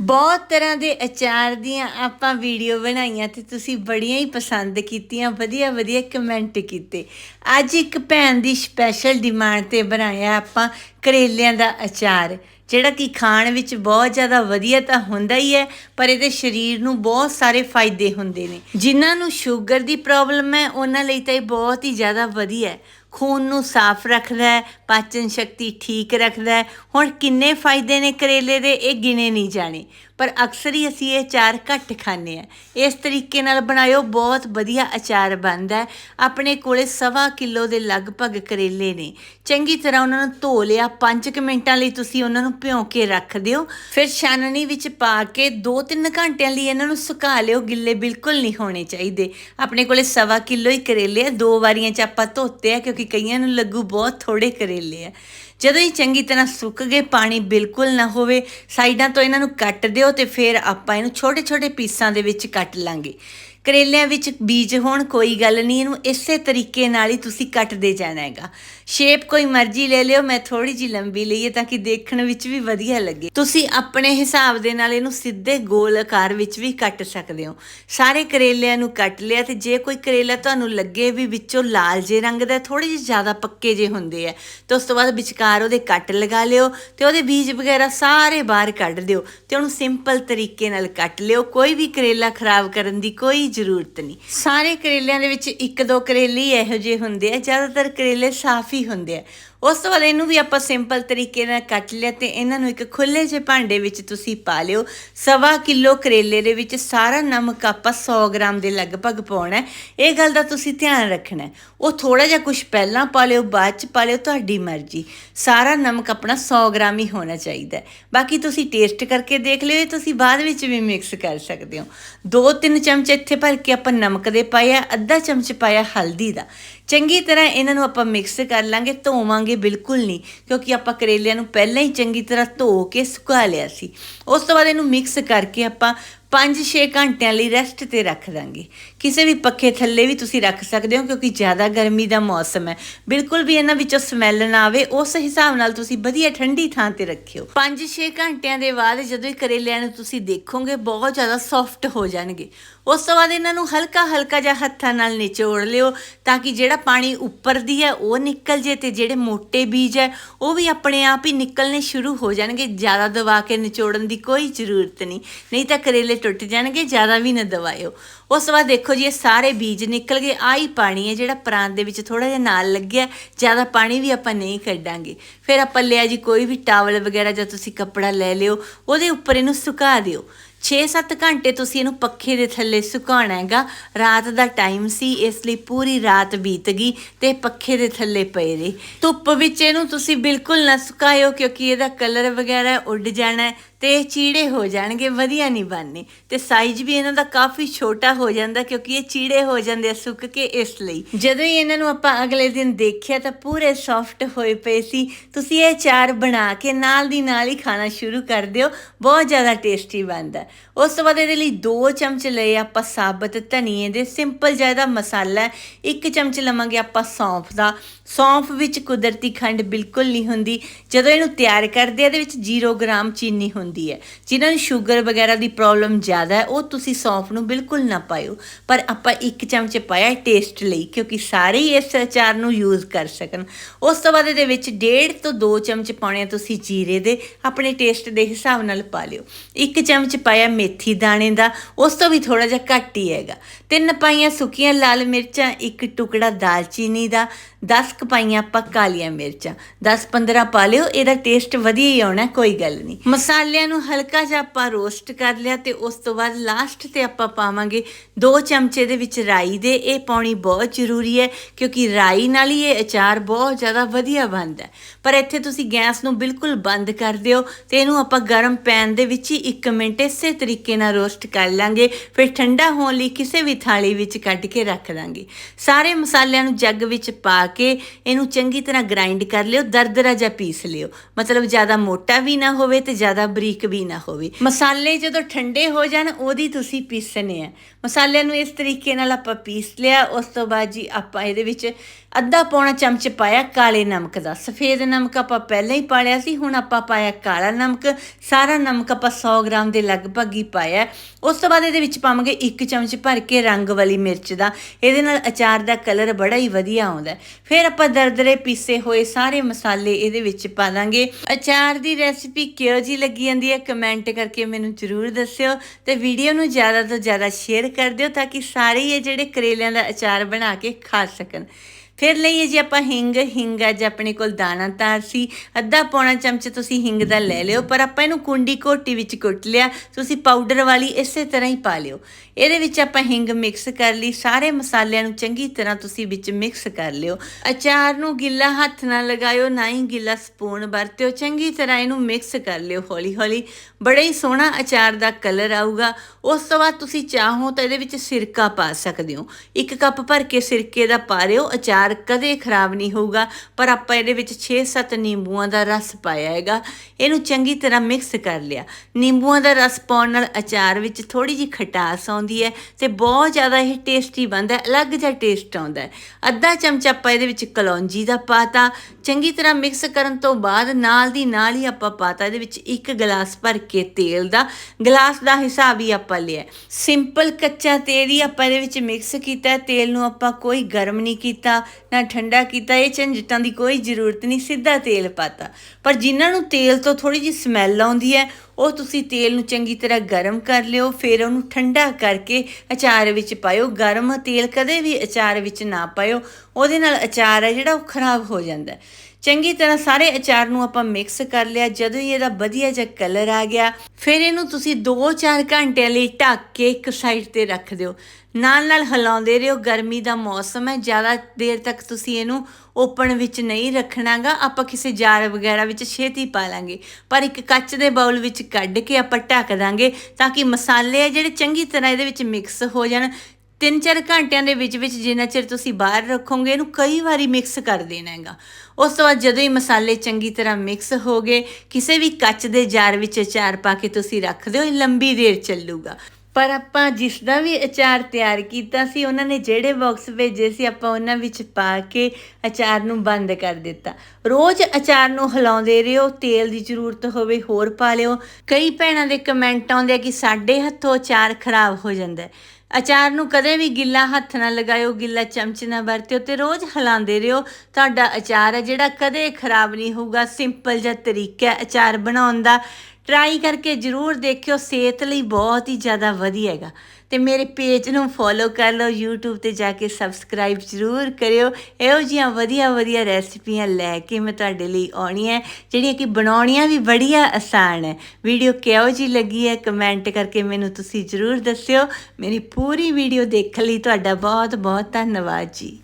ਬਹੁਤ ਤਰ੍ਹਾਂ ਦੇ ਅਚਾਰ ਦੀਆਂ ਆਪਾਂ ਵੀਡੀਓ ਬਣਾਈਆਂ ਤੇ ਤੁਸੀਂ ਬੜੀਆਂ ਹੀ ਪਸੰਦ ਕੀਤੀਆਂ, ਵਧੀਆ ਵਧੀਆ ਕਮੈਂਟ ਕੀਤੇ। ਅੱਜ ਇੱਕ ਭੈਣ ਦੀ ਸਪੈਸ਼ਲ ਡਿਮਾਂਡ ਤੇ ਬਣਾਇਆ ਆਪਾਂ ਕਰੇਲਿਆਂ ਦਾ ਅਚਾਰ। ਜਿਹੜਾ ਕਿ ਖਾਣ ਵਿੱਚ ਬਹੁਤ ਜ਼ਿਆਦਾ ਵਧੀਆ ਤਾਂ ਹੁੰਦਾ ਹੀ ਹੈ, ਪਰ ਇਹਦੇ ਸਰੀਰ ਨੂੰ ਬਹੁਤ ਸਾਰੇ ਫਾਇਦੇ ਹੁੰਦੇ ਨੇ। ਜਿਨ੍ਹਾਂ ਨੂੰ ਸ਼ੂਗਰ ਦੀ ਪ੍ਰੋਬਲਮ ਹੈ, ਉਹਨਾਂ ਲਈ ਤਾਂ ਇਹ ਬਹੁਤ ਹੀ ਜ਼ਿਆਦਾ ਵਧੀਆ ਹੈ। ਖੂਨ ਨੂੰ ਸਾਫ਼ ਰੱਖਦਾ ਹੈ, ਪਾਚਨ ਸ਼ਕਤੀ ਠੀਕ ਰੱਖਦਾ ਹੈ। ਹੁਣ ਕਿੰਨੇ ਫਾਇਦੇ ਨੇ ਕਰੇਲੇ ਦੇ, ਇਹ ਗਿਣੇ ਨਹੀਂ ਜਾਣੇ। ਪਰ ਅਕਸਰ ਹੀ ਅਸੀਂ ਇਹ ਅਚਾਰ ਘੱਟ ਖਾਂਦੇ ਆ ਇਸ ਤਰੀਕੇ ਨਾਲ ਬਣਾਇਓ ਬਹੁਤ ਵਧੀਆ ਅਚਾਰ ਬਣਦਾ ਆਪਣੇ ਕੋਲੇ ਸਵਾ ਕਿਲੋ ਦੇ ਲਗਭਗ ਕਰੇਲੇ ਨੇ। ਚੰਗੀ ਤਰ੍ਹਾਂ ਉਹਨਾਂ ਨੂੰ ਧੋ ਲਿਆ 5 ਮਿੰਟਾਂ ਲਈ ਤੁਸੀਂ ਉਹਨਾਂ ਨੂੰ ਭਿਉਂ ਕੇ ਰੱਖ ਦਿਓ। ਫਿਰ ਛਾਨਣੀ ਵਿੱਚ ਪਾ ਕੇ 2-3 ਘੰਟਿਆਂ ਲਈ ਇਹਨਾਂ ਨੂੰ ਸੁਕਾ ਲਿਓ। ਗਿੱਲੇ ਬਿਲਕੁਲ ਨਹੀਂ ਹੋਣੇ ਚਾਹੀਦੇ। ਆਪਣੇ ਕੋਲੇ ਸਵਾ ਕਿਲੋ ਹੀ ਕਰੇਲੇ ਆ। ਦੋ ਵਾਰੀਆਂ ਚ ਆਪਾਂ ਧੋਤੇ ਆ, ਕਿਉਂਕਿ ਕਈਆਂ ਨੂੰ ਲੱਗੂ ਬਹੁਤ ਥੋੜੇ ਕਰੇਲੇ ਆ। ਜਦੋਂ ਇਹ ਚੰਗੀ ਤਰ੍ਹਾਂ ਸੁੱਕ ਗਏ, ਪਾਣੀ ਬਿਲਕੁਲ ਨਾ ਹੋਵੇ, ਸਾਈਡਾਂ ਤੋਂ ਇਹਨਾਂ ਨੂੰ ਕੱਟ ਦਿਓ ਤੇ ਫਿਰ ਆਪਾਂ ਇਹਨੂੰ ਛੋਟੇ-ਛੋਟੇ ਪੀਸਾਂ ਦੇ ਵਿੱਚ ਕੱਟ ਲਾਂਗੇ। ਕਰੇਲਿਆਂ ਵਿੱਚ ਬੀਜ ਹੋਣ, ਕੋਈ ਗੱਲ ਨਹੀਂ, ਇਹਨੂੰ ਇਸੇ ਤਰੀਕੇ ਨਾਲ ਹੀ ਤੁਸੀਂ ਕੱਟਦੇ ਜਾਣਾ ਹੈਗਾ। ਸ਼ੇਪ ਕੋਈ ਮਰਜ਼ੀ ਲੈ ਲਿਓ, ਮੈਂ ਥੋੜੀ ਜੀ ਲੰਬੀ ਲਈ ਹੈ ਤਾਂ ਕਿ ਦੇਖਣ ਵਿੱਚ ਵੀ ਵਧੀਆ ਲੱਗੇ। ਤੁਸੀਂ ਆਪਣੇ ਹਿਸਾਬ ਦੇ ਨਾਲ ਇਹਨੂੰ ਸਿੱਧੇ ਗੋਲ ਆਕਾਰ ਵਿੱਚ ਵੀ ਕੱਟ ਸਕਦੇ ਹੋ। ਸਾਰੇ ਕਰੇਲਿਆਂ ਨੂੰ ਕੱਟ ਲਿਆ ਤੇ ਜੇ ਕੋਈ ਕਰੇਲਾ ਤੁਹਾਨੂੰ ਲੱਗੇ ਵੀ ਵਿੱਚੋਂ ਲਾਲ ਜੇ ਰੰਗ ਦਾ ਥੋੜੇ ਜਿਹੇ ਜ਼ਿਆਦਾ ਪੱਕੇ ਜੇ ਹੁੰਦੇ ਆ, ਤੇ ਉਸ ਤੋਂ ਬਾਅਦ ਵਿਚਕਾਰ ਉਹਦੇ ਕੱਟ ਲਗਾ ਲਿਓ ਤੇ ਉਹਦੇ ਬੀਜ ਵਗੈਰਾ ਸਾਰੇ ਬਾਹਰ ਕੱਢ ਦਿਓ ਤੇ ਉਹਨੂੰ ਸਿੰਪਲ ਤਰੀਕੇ ਨਾਲ ਕੱਟ ਲਿਓ। ਕੋਈ ਵੀ ਕਰੇਲਾ ਖਰਾਬ ਕਰਨ ਦੀ ਕੋਈ ਜ਼ਰੂਰਤ ਨਹੀਂ। ਸਾਰੇ ਕਰੇਲਿਆਂ ਦੇ ਵਿੱਚ ਇੱਕ ਦੋ ਕਰੇਲੇ ਹੀ ਇਹੋ ਜਿਹੇ ਹੁੰਦੇ ਆ, ਜ਼ਿਆਦਾਤਰ ਕਰੇਲੇ ਸਾਫ਼ ਹੀ ਹੁੰਦੇ ਆ। ਉਸ ਤੋਂ ਬਾਅਦ ਇਹਨੂੰ ਵੀ ਆਪਾਂ ਸਿੰਪਲ ਤਰੀਕੇ ਨਾਲ ਕੱਟ ਲਿਆ ਤੇ ਇਹਨਾਂ ਨੂੰ ਇੱਕ ਖੁੱਲੇ ਜਿਹੇ ਭਾਂਡੇ ਵਿੱਚ ਤੁਸੀਂ ਪਾ ਲਿਓ। ਸਵਾ ਕਿਲੋ ਕਰੇਲੇ ਦੇ ਵਿੱਚ ਸਾਰਾ ਨਮਕ ਆਪਾਂ 100 ਗ੍ਰਾਮ ਦੇ ਲਗਭਗ ਪਾਉਣਾ ਇਹ ਗੱਲ ਦਾ ਤੁਸੀਂ ਧਿਆਨ ਰੱਖਣਾ ਉਹ ਥੋੜਾ ਜਿਹਾ ਕੁਝ ਪਹਿਲਾਂ ਪਾ ਲਿਓ, ਬਾਅਦ ਚ ਪਾ ਲਿਓ ਤੁਹਾਡੀ ਮਰਜ਼ੀ। ਸਾਰਾ ਨਮਕ ਆਪਣਾ 100 ਗ੍ਰਾਮ ਹੀ ਹੋਣਾ ਚਾਹੀਦਾ ਬਾਕੀ ਤੁਸੀਂ ਟੇਸਟ ਕਰਕੇ ਦੇਖ ਲਿਓ, ਇਹ ਤੁਸੀਂ ਬਾਅਦ ਵਿੱਚ ਵੀ ਮਿਕਸ ਕਰ ਸਕਦੇ ਹੋ। ਦੋ ਤਿੰਨ ਚਮਚ ਇੱਥੇ ਭਰ ਕੇ ਆਪਾਂ ਨਮਕ ਦੇ ਪਾਇਆ, ਅੱਧਾ ਚਮਚ ਪਾਇਆ ਹਲਦੀ ਦਾ। ਚੰਗੀ ਤਰ੍ਹਾਂ ਇਹਨਾਂ ਨੂੰ ਆਪਾਂ ਮਿਕਸ ਕਰ ਲਾਂਗੇ, ਧੋਵਾਂਗੇ ਬਿਲਕੁਲ ਨਹੀਂ, ਕਿਉਂਕਿ ਆਪਾਂ ਕਰੇਲਿਆਂ ਨੂੰ ਪਹਿਲਾਂ ਹੀ ਚੰਗੀ ਤਰ੍ਹਾਂ ਧੋ ਕੇ ਸੁਕਾ ਲਿਆ ਸੀ। ਉਸ ਤੋਂ ਬਾਅਦ ਇਹਨੂੰ ਮਿਕਸ ਕਰਕੇ ਆਪਾਂ 5-6 ਘੰਟਿਆਂ ਲਈ ਰੈਸਟ ਤੇ ਰੱਖ ਦਾਂਗੇ। ਕਿਸੇ ਵੀ ਪੱਖੇ ਥੱਲੇ ਵੀ ਤੁਸੀਂ ਰੱਖ ਸਕਦੇ ਹੋ ਕਿਉਂਕਿ ਜ਼ਿਆਦਾ ਗਰਮੀ ਦਾ ਮੌਸਮ ਹੈ। ਬਿਲਕੁਲ ਵੀ ਇਹਨਾਂ ਵਿੱਚੋਂ ਸਮੈਲ ਨਾ ਆਵੇ, ਉਸ ਹਿਸਾਬ ਨਾਲ ਤੁਸੀਂ ਵਧੀਆ ਠੰਡੀ ਥਾਂ ਤੇ ਰੱਖਿਓ। 5-6 ਘੰਟਿਆਂ ਦੇ ਬਾਅਦ ਜਦੋਂ ਇਹ ਕਰੇਲਿਆਂ ਨੂੰ ਤੁਸੀਂ ਦੇਖੋਗੇ, ਬਹੁਤ ਜ਼ਿਆਦਾ ਸੌਫਟ ਹੋ ਜਾਣਗੇ। ਉਸ ਤੋਂ ਬਾਅਦ ਇਹਨਾਂ ਨੂੰ ਹਲਕਾ ਹਲਕਾ ਜਿਹਾ ਹੱਥਾਂ ਨਾਲ ਨਿਚੋੜ ਲਿਓ ਤਾਂ ਕਿ ਜਿਹੜਾ ਪਾਣੀ ਉੱਪਰ ਦੀ ਹੈ, ਉਹ ਨਿਕਲ ਜੇ ਤੇ ਜਿਹੜੇ ਮੋٹے ਬੀਜ ਹੈ, ਉਹ ਵੀ ਆਪਣੇ ਆਪ ਹੀ ਨਿਕਲਣੇ ਸ਼ੁਰੂ ਹੋ ਜਾਣਗੇ। ਜ਼ਿਆਦਾ ਦਬਾ ਕੇ ਨਿਚੋੜਨ ਦੀ ਕੋਈ ਜ਼ਰੂਰਤ ਨਹੀਂ। ਨਹੀਂ ਤਾਂ ਕਰੇਲੇ ਟੁੱਟ ਜਾਣਗੇ, ਜ਼ਿਆਦਾ ਵੀ ਨਾ ਦਵਾਇਓ। ਉਸ ਤੋਂ ਬਾਅਦ ਦੇਖੋ ਜੀ, ਇਹ ਸਾਰੇ ਬੀਜ ਨਿਕਲ ਗਏ। ਆਹੀ ਪਾਣੀ ਹੈ ਜਿਹੜਾ ਪ੍ਰਾਂਤ ਦੇ ਵਿੱਚ ਥੋੜਾ ਜਿਹਾ ਨਾਲ ਲੱਗਿਆ। ਜ਼ਿਆਦਾ ਪਾਣੀ ਵੀ ਆਪਾਂ ਨਹੀਂ ਕੱਢਾਂਗੇ। ਫਿਰ ਆਪਾਂ ਲਿਆ ਜੀ ਕੋਈ ਵੀ ਟਾਵਲ ਵਗੈਰਾ ਜਾਂ ਤੁਸੀਂ ਕੱਪੜਾ ਲੈ ਲਿਓ, ਉਹਦੇ ਉੱਪਰ ਇਹਨੂੰ ਸੁਕਾ ਦਿਓ। 6-7 ਘੰਟੇ ਤੁਸੀਂ ਇਹਨੂੰ ਪੱਖੇ ਦੇ ਥੱਲੇ ਸੁਕਾਉਣਾ ਹੈਗਾ। ਰਾਤ ਦਾ ਟਾਈਮ ਸੀ, ਇਸ ਲਈ ਪੂਰੀ ਰਾਤ ਬੀਤ ਗਈ ਤੇ ਪੱਖੇ ਦੇ ਥੱਲੇ ਪਏ ਰਹੇ। ਧੁੱਪ ਵਿੱਚ ਇਹਨੂੰ ਤੁਸੀਂ ਬਿਲਕੁਲ ਨਾ ਸੁਕਾਇਓ, ਕਿਉਂਕਿ ਇਹਦਾ ਕਲਰ ਵਗੈਰਾ ਉੱਡ ਜਾਣਾ ਤੇ ਇਹ ਚੀੜੇ ਹੋ ਜਾਣਗੇ, ਵਧੀਆ ਨਹੀਂ ਬਣਨੇ। ਤੇ ਸਾਈਜ਼ ਵੀ ਇਹਨਾਂ ਦਾ ਕਾਫੀ ਛੋਟਾ ਹੋ ਜਾਂਦਾ ਕਿਉਂਕਿ ਇਹ ਚੀੜੇ ਹੋ ਜਾਂਦੇ ਆ ਸੁੱਕ ਕੇ ਇਸ ਲਈ। ਜਦੋਂ ਹੀ ਇਹਨਾਂ ਨੂੰ ਆਪਾਂ ਅਗਲੇ ਦਿਨ ਦੇਖਿਆ ਤਾਂ ਪੂਰੇ ਸੌਫਟ ਹੋਏ ਪਏ ਸੀ। ਤੁਸੀਂ ਇਹ ਚਾਰ ਬਣਾ ਕੇ ਨਾਲ ਦੀ ਨਾਲ ਹੀ ਖਾਣਾ ਸ਼ੁਰੂ ਕਰ ਦਿਓ, ਬਹੁਤ ਜ਼ਿਆਦਾ ਟੇਸਟੀ ਬਣਦਾ। ਉਸ ਤੋਂ ਬਾਅਦ ਇਹਦੇ ਲਈ 2 ਚਮਚ ਲਏ ਆਪਾਂ ਸਾਬਤ ਧਨੀਏ ਦੇ ਸਿੰਪਲ ਜਿਹਾ ਮਸਾਲਾ ਇੱਕ ਚਮਚ ਲਵਾਂਗੇ ਆਪਾਂ ਸੌਂਫ ਦਾ। ਸੌਂਫ ਵਿੱਚ ਕੁਦਰਤੀ ਖੰਡ ਬਿਲਕੁਲ ਨਹੀਂ ਹੁੰਦੀ। ਜਦੋਂ ਇਹਨੂੰ ਤਿਆਰ ਕਰਦੇ ਆ, ਇਹਦੇ ਵਿੱਚ 0 ਗ੍ਰਾਮ ਚੀਨੀ ਹੁੰਦੀ। ਹੈ। ਜਿਨ੍ਹਾਂ ਨੂੰ ਸ਼ੂਗਰ ਵਗੈਰਾ ਦੀ ਪ੍ਰੋਬਲਮ ਜ਼ਿਆਦਾ ਹੈ, ਉਹ ਤੁਸੀਂ ਸੌਂਫ ਨੂੰ ਬਿਲਕੁਲ ਨਾ ਪਾਇਓ। ਪਰ ਆਪਾਂ ਇੱਕ ਚਮਚ ਪਾਇਆ ਟੇਸਟ ਲਈ, ਕਿਉਂਕਿ ਸਾਰੇ ਹੀ ਇਸ ਅਚਾਰ ਨੂੰ ਯੂਜ਼ ਕਰ ਸਕਣ। ਉਸ ਤੋਂ ਬਾਅਦ ਇਹਦੇ ਵਿੱਚ 1.5 ਤੋਂ 2 ਚਮਚ ਪਾਉਣੇ ਆ ਤੁਸੀਂ ਜੀਰੇ ਦੇ, ਆਪਣੇ ਟੇਸਟ ਦੇ ਹਿਸਾਬ ਨਾਲ ਪਾ ਲਿਓ। ਇੱਕ ਚਮਚ ਪਾਇਆ ਮੇਥੀ ਦਾਣੇ ਦਾ, ਉਸ ਤੋਂ ਵੀ ਥੋੜਾ ਜਿਹਾ ਘੱਟ ਹੀ ਹੈਗਾ। ਤਿੰਨ ਪਾਈਆਂ ਸੁੱਕੀਆਂ ਲਾਲ ਮਿਰਚਾਂ, ਇੱਕ ਟੁਕੜਾ ਦਾਲਚੀਨੀ ਦਾ 10 ਕੁ ਪਾਈਆਂ ਆਪਾਂ ਕਾਲੀਆਂ ਮਿਰਚਾਂ। 10-15 ਪਾ ਲਿਓ, ਇਹਦਾ ਟੇਸਟ ਵਧੀਆ ਹੀ ਆਉਣਾ, ਕੋਈ ਗੱਲ ਨਹੀਂ। ਮਸਾਲੇ ਮਸਾਲਿਆਂ ਨੂੰ ਹਲਕਾ ਜਿਹਾ ਆਪਾਂ ਰੋਸਟ ਕਰ ਲਿਆ ਤੇ ਉਸ ਤੋਂ ਬਾਅਦ ਲਾਸਟ ਤੇ ਆਪਾਂ ਪਾਵਾਂਗੇ 2 ਚਮਚੇ ਦੇ ਵਿੱਚ ਰਾਈ ਦੇ। ਇਹ ਪਾਉਣੀ ਬਹੁਤ ਜ਼ਰੂਰੀ ਹੈ ਕਿਉਂਕਿ ਰਾਈ ਨਾਲ ਹੀ ਇਹ ਅਚਾਰ ਬਹੁਤ ਜ਼ਿਆਦਾ ਵਧੀਆ ਬਣਦਾ ਪਰ ਇੱਥੇ ਤੁਸੀਂ ਗੈਸ ਨੂੰ ਬਿਲਕੁਲ ਬੰਦ ਕਰ ਦਿਓ ਤੇ ਇਹਨੂੰ ਆਪਾਂ ਗਰਮ ਪੈਨ ਦੇ ਵਿੱਚ ਹੀ 1 ਮਿੰਟ ਇਸੇ ਤਰੀਕੇ ਨਾਲ ਰੋਸਟ ਕਰ ਲਾਂਗੇ। ਫਿਰ ਠੰਡਾ ਹੋਣ ਲਈ ਕਿਸੇ ਵੀ ਥਾਲੀ ਵਿੱਚ ਕੱਢ ਕੇ ਰੱਖ ਦਾਂਗੇ। ਸਾਰੇ ਮਸਾਲਿਆਂ ਨੂੰ ਜੱਗ ਵਿੱਚ ਪਾ ਕੇ ਇਹਨੂੰ ਚੰਗੀ ਤਰ੍ਹਾਂ ਗ੍ਰਾਈਂਡ ਕਰ ਲਿਓ, ਦਰਦਰਾ ਜਿਹਾ ਪੀਸ ਲਿਓ। ਮਤਲਬ ਜ਼ਿਆਦਾ ਮੋਟਾ ਵੀ ਨਾ ਹੋਵੇ ਤੇ ਜ਼ਿਆਦਾ ਬਰੀਕ ਵੀ ਨਾ ਹੋਵੇ। ਮਸਾਲੇ ਜਦੋਂ ਠੰਡੇ ਹੋ ਜਾਣ, ਉਹਦੀ ਤੁਸੀਂ ਪੀਸਣੇ ਆ। ਮਸਾਲਿਆਂ ਨੂੰ ਇਸ ਤਰੀਕੇ ਨਾਲ ਆਪਾਂ ਪੀਸ ਲਿਆ, ਉਸ ਤੋਂ ਬਾਅਦ ਜੀ ਆਪਾਂ ਇਹਦੇ ਵਿੱਚ ਅੱਧਾ ਪੌਣਾ ਚਮਚ ਪਾਇਆ ਕਾਲੇ ਨਮਕ ਦਾ। ਸਫੇਦ ਨਮਕ ਆਪਾਂ ਪਹਿਲਾਂ ਹੀ ਪਾਲਿਆ ਸੀ, ਹੁਣ ਆਪਾਂ ਪਾਇਆ ਕਾਲਾ ਨਮਕ। ਸਾਰਾ ਨਮਕ ਆਪਾਂ 100 ਗ੍ਰਾਮ ਦੇ ਲਗਭਗ ਹੀ ਪਾਇਆ। ਉਸ ਤੋਂ ਬਾਅਦ ਇਹਦੇ ਵਿੱਚ ਪਾਵਾਂਗੇ 1 ਚਮਚ ਭਰ ਕੇ ਰੰਗ ਵਾਲੀ ਮਿਰਚ ਦਾ। ਇਹਦੇ ਨਾਲ ਅਚਾਰ ਦਾ ਕਲਰ ਬੜਾ ਹੀ ਵਧੀਆ ਆਉਂਦਾ ਫਿਰ ਆਪਾਂ ਦਰਦਰੇ ਪੀਸੇ ਹੋਏ ਸਾਰੇ ਮਸਾਲੇ ਇਹਦੇ ਵਿੱਚ ਪਾ ਦਾਂਗੇ। ਅਚਾਰ ਦੀ ਰੈਸਿਪੀ ਕਿਹੋ ਜੀ ਲੱਗੀ ਜਾਂਦੀ ਹੈ, ਕਮੈਂਟ ਕਰਕੇ ਮੈਨੂੰ ਜ਼ਰੂਰ ਦੱਸਿਓ ਤੇ ਵੀਡੀਓ ਨੂੰ ਜ਼ਿਆਦਾ ਤੋਂ ਜ਼ਿਆਦਾ ਸ਼ੇਅਰ ਕਰ ਦਿਓ ਤਾਂ ਕਿ ਸਾਰੇ ਹੀ ਇਹ ਜਿਹੜੇ ਕਰੇਲਿਆਂ ਦਾ ਅਚਾਰ ਬਣਾ ਕੇ ਖਾ ਸਕਣ। ਫਿਰ ਲਈਏ ਜੀ ਆਪਾਂ ਹਿੰਗ ਹਿੰਗ ਅੱਜ ਆਪਣੇ ਕੋਲ ਦਾਣਾ ਤਾਰ ਸੀ, ਅੱਧਾ ਪੌਣਾ ਚਮਚ ਤੁਸੀਂ ਹਿੰਗ ਦਾ ਲੈ ਲਿਓ, ਪਰ ਆਪਾਂ ਇਹਨੂੰ ਕੁੰਡੀ ਘੋਟੀ ਵਿੱਚ ਕੁੱਟ ਲਿਆ, ਤੁਸੀਂ ਪਾਊਡਰ ਵਾਲੀ ਇਸੇ ਤਰ੍ਹਾਂ ਹੀ ਪਾ ਲਿਓ। ਇਹਦੇ ਵਿੱਚ ਆਪਾਂ ਹਿੰਗ ਮਿਕਸ ਕਰ ਲਈ, ਸਾਰੇ ਮਸਾਲਿਆਂ ਨੂੰ ਚੰਗੀ ਤਰ੍ਹਾਂ ਤੁਸੀਂ ਵਿੱਚ ਮਿਕਸ ਕਰ ਲਿਓ। ਅਚਾਰ ਨੂੰ ਗਿੱਲਾ ਹੱਥ ਨਾਲ ਲਗਾਇਓ, ਨਾ ਹੀ ਗਿੱਲਾ ਸਪੂਨ ਵਰਤਿਓ, ਚੰਗੀ ਤਰ੍ਹਾਂ ਇਹਨੂੰ ਮਿਕਸ ਕਰ ਲਿਓ ਹੌਲੀ ਹੌਲੀ ਬੜਾ ਹੀ ਸੋਹਣਾ ਅਚਾਰ ਦਾ ਕਲਰ ਆਊਗਾ। ਉਸ ਤੋਂ ਬਾਅਦ ਤੁਸੀਂ ਚਾਹੋ ਤਾਂ ਇਹਦੇ ਵਿੱਚ ਸਿਰਕਾ ਪਾ ਸਕਦੇ ਹੋ। ਇੱਕ ਕੱਪ ਭਰ ਕੇ ਸਿਰਕੇ ਦਾ ਪਾ ਲਿਓ ਅਚਾਰ ਕਦੇ ਖਰਾਬ ਨਹੀਂ ਹੋਊਗਾ, ਪਰ ਆਪਾਂ ਇਹਦੇ ਵਿੱਚ 6-7 ਨਿੰਬੂਆਂ ਦਾ ਰਸ ਪਾਇਆ ਹੈਗਾ। ਇਹਨੂੰ ਚੰਗੀ ਤਰ੍ਹਾਂ ਮਿਕਸ ਕਰ ਲਿਆ। ਨਿੰਬੂਆਂ ਦਾ ਰਸ ਪਾਉਣ ਨਾਲ ਅਚਾਰ ਵਿੱਚ ਥੋੜੀ ਜਿਹੀ ਖਟਾਸ ਆਉਂਦੀ ਹੈ ਤੇ ਬਹੁਤ ਜ਼ਿਆਦਾ ਇਹ ਟੇਸਟੀ ਬਣਦਾ ਅਲੱਗ ਜਿਹਾ ਟੇਸਟ ਆਉਂਦਾ ਹੈ। ਅੱਧਾ ਚਮਚ ਆਪਾਂ ਇਹਦੇ ਵਿੱਚ ਕਲੌਂਜੀ ਦਾ ਪਾਤਾ। ਚੰਗੀ ਤਰ੍ਹਾਂ ਮਿਕਸ ਕਰਨ ਤੋਂ ਬਾਅਦ ਨਾਲ ਦੀ ਨਾਲ ਹੀ ਆਪਾਂ ਪਾਤਾ ਇਹਦੇ ਵਿੱਚ ਇੱਕ ਗਲਾਸ ਭਰ ਕੇ ਤੇਲ ਦਾ। ਗਲਾਸ ਦਾ ਹਿਸਾਬ ਹੀ ਆਪਾਂ ਲਿਆ ਸਿੰਪਲ ਕੱਚਾ ਤੇਲ ਹੀ ਆਪਾਂ ਇਹਦੇ ਵਿੱਚ ਮਿਕਸ ਕੀਤਾ ਤੇਲ ਨੂੰ ਆਪਾਂ ਕੋਈ ਗਰਮ ਨਹੀਂ ਕੀਤਾ। ਨਾ ਠੰਡਾ ਕੀਤਾ, ਇਹ ਝੰਜਟਾਂ ਦੀ ਕੋਈ ਜ਼ਰੂਰਤ ਨਹੀਂ, ਸਿੱਧਾ ਤੇਲ ਪਾਤਾ। ਪਰ ਜਿਨ੍ਹਾਂ ਨੂੰ ਤੇਲ ਤੋਂ ਥੋੜੀ ਜਿਹੀ ਸਮੈਲ ਆਉਂਦੀ ਹੈ, ਉਹ ਤੁਸੀਂ ਤੇਲ ਨੂੰ ਚੰਗੀ ਤਰ੍ਹਾਂ ਗਰਮ ਕਰ ਲਿਓ, ਫਿਰ ਉਹਨੂੰ ਠੰਡਾ ਕਰਕੇ ਅਚਾਰ ਵਿੱਚ ਪਾਇਓ। ਗਰਮ ਤੇਲ ਕਦੇ ਵੀ ਅਚਾਰ ਵਿੱਚ ਨਾ ਪਾਇਓ, ਉਹਦੇ ਨਾਲ ਅਚਾਰ ਹੈ ਜਿਹੜਾ ਉਹ ਖਰਾਬ ਹੋ ਜਾਂਦਾ ਚੰਗੀ ਤਰ੍ਹਾਂ ਸਾਰੇ ਅਚਾਰ ਨੂੰ ਆਪਾਂ ਮਿਕਸ ਕਰ ਲਿਆ, ਜਦੋਂ ਹੀ ਇਹਦਾ ਵਧੀਆ ਜਿਹਾ ਕਲਰ ਆ ਗਿਆ, ਫਿਰ ਇਹਨੂੰ ਤੁਸੀਂ 2-4 ਘੰਟਿਆਂ ਲਈ ਢੱਕ ਕੇ ਇੱਕ ਸਾਈਡ ਤੇ ਰੱਖ ਦਿਓ। ਨਾਲ ਨਾਲ ਹਿਲਾਉਂਦੇ ਰਹੋ, ਗਰਮੀ ਦਾ ਮੌਸਮ ਹੈ, ਜ਼ਿਆਦਾ ਦੇਰ ਤੱਕ ਤੁਸੀਂ ਇਹਨੂੰ ਓਪਨ ਵਿੱਚ ਨਹੀਂ ਰੱਖਣਾਗਾ, ਆਪਾਂ ਕਿਸੇ ਜਾਰ ਵਗੈਰਾ ਵਿੱਚ ਛੇਤੀ ਪਾ ਲਾਂਗੇ। ਪਰ ਇੱਕ ਕੱਚ ਦੇ ਬਾਉਲ ਵਿੱਚ ਕੱਢ ਕੇ ਆਪਾਂ ਢੱਕ ਦਾਂਗੇ, ਤਾਂ ਕਿ ਮਸਾਲੇ ਆ ਜਿਹੜੇ ਚੰਗੀ ਤਰ੍ਹਾਂ ਇਹਦੇ ਵਿੱਚ ਮਿਕਸ ਹੋ ਜਾਣ ਤਿੰਨ ਚਾਰ ਘੰਟਿਆਂ ਦੇ ਵਿੱਚ ਵਿੱਚ ਜਿੰਨਾ ਚਿਰ ਤੁਸੀਂ ਬਾਹਰ ਰੱਖੋਗੇ, ਇਹਨੂੰ ਕਈ ਵਾਰੀ ਮਿਕਸ ਕਰ ਦੇਣਾ ਹੈਗਾ। ਉਸ ਤੋਂ ਬਾਅਦ ਜਦੋਂ ਹੀ ਮਸਾਲੇ ਚੰਗੀ ਤਰ੍ਹਾਂ ਮਿਕਸ ਹੋ ਗਏ, ਕਿਸੇ ਵੀ ਕੱਚ ਦੇ ਜਾਰ ਵਿੱਚ ਅਚਾਰ ਪਾ ਕੇ ਤੁਸੀਂ ਰੱਖ ਦਿਓ, ਇਹ ਲੰਬੀ ਦੇਰ ਚੱਲੂਗਾ। ਪਰ ਆਪਾਂ ਜਿਸ ਦਾ ਵੀ ਅਚਾਰ ਤਿਆਰ ਕੀਤਾ ਸੀ, ਉਹਨਾਂ ਨੇ ਜਿਹੜੇ ਬਾਕਸ ਭੇਜੇ ਸੀ, ਆਪਾਂ ਉਹਨਾਂ ਵਿੱਚ ਪਾ ਕੇ ਅਚਾਰ ਨੂੰ ਬੰਦ ਕਰ ਦਿੱਤਾ। ਰੋਜ਼ ਅਚਾਰ ਨੂੰ ਹਿਲਾਉਂਦੇ ਰਹੋ, ਤੇਲ ਦੀ ਜ਼ਰੂਰਤ ਹੋਵੇ ਹੋਰ ਪਾ ਲਿਓ। ਕਈ ਭੈਣਾਂ ਦੇ ਕਮੈਂਟ ਆਉਂਦੇ ਆ ਕਿ ਸਾਡੇ ਹੱਥੋਂ ਅਚਾਰ ਖਰਾਬ ਹੋ ਜਾਂਦਾ ਹੈ। ਅਚਾਰ ਨੂੰ ਕਦੇ ਵੀ ਗਿੱਲਾ ਹੱਥ ਨਾ ਲਗਾਇਓ, ਗਿੱਲਾ ਚਮਚ ਨਾ ਵਰਤਿਓ ਤੇ ਰੋਜ਼ ਹਿਲਾਉਂਦੇ ਰਹੋ ਤੁਹਾਡਾ ਅਚਾਰ ਹੈ ਜਿਹੜਾ ਕਦੇ ਖਰਾਬ ਨਹੀਂ ਹੋਊਗਾ, ਸਿੰਪਲ ਜਿਹਾ ਤਰੀਕਾ ਹੈ ਅਚਾਰ ਬਣਾਉਣ ਦਾ। ਟਰਾਈ ਕਰਕੇ ਜ਼ਰੂਰ ਦੇਖਿਓ, ਸਿਹਤ ਲਈ ਬਹੁਤ ਹੀ ਜ਼ਿਆਦਾ ਵਧੀਆ ਹੈਗਾ। ਤੇ ਮੇਰੇ ਪੇਜ ਨੂੰ ਫੋਲੋ ਕਰ ਲਓ, YouTube ਤੇ ਜਾ ਕੇ ਸਬਸਕ੍ਰਾਈਬ ਜ਼ਰੂਰ ਕਰਿਓ। ਇਹੋ ਜਿਹੀਆਂ ਵਧੀਆ ਵਧੀਆ ਰੈਸਪੀਆਂ ਲੈ ਕੇ ਮੈਂ ਤੁਹਾਡੇ ਲਈ ਆਉਣੀ ਹੈ ਜਿਹੜੀਆਂ ਕਿ ਬਣਾਉਣੀਆਂ ਵੀ ਬੜੀਆਂ ਆਸਾਨ ਹੈ ਵੀਡੀਓ ਕਿਹੋ ਜੀ ਲੱਗੀ ਹੈ ਕਮੈਂਟ ਕਰਕੇ ਮੈਨੂੰ ਤੁਸੀਂ ਜ਼ਰੂਰ ਦੱਸਿਓ। ਮੇਰੀ ਪੂਰੀ ਵੀਡੀਓ ਦੇਖਣ ਲਈ ਤੁਹਾਡਾ ਬਹੁਤ ਬਹੁਤ ਧੰਨਵਾਦ ਜੀ।